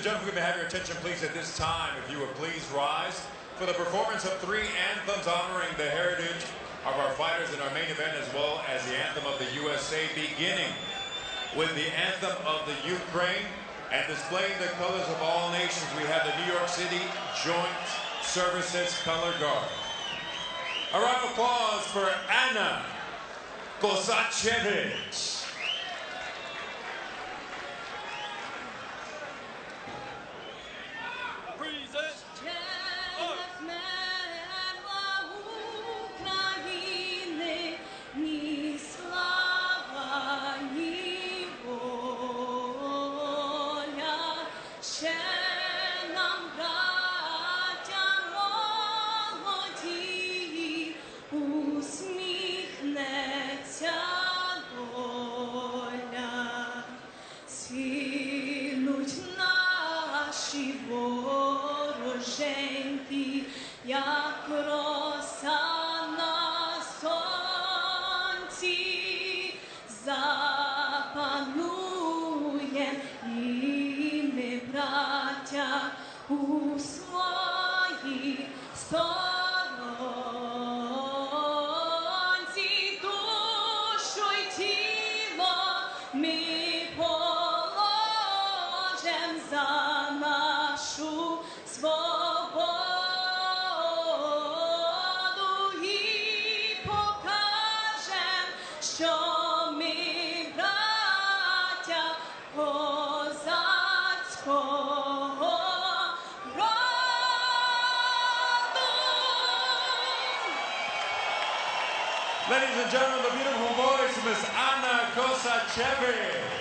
and gentlemen, may have your attention, please, at this time, if you would please rise for the performance of three anthems honoring the heritage of our fighters in our main event, as well as the anthem of the USA, beginning with the anthem of the Ukraine and displaying the colors of all nations. We have the New York City Joint Services Color Guard. A round of applause for Anna Kosachevich. și genti, gentii, ea Ladies and gentlemen, the beautiful voice of Miss Anna Kosachevich.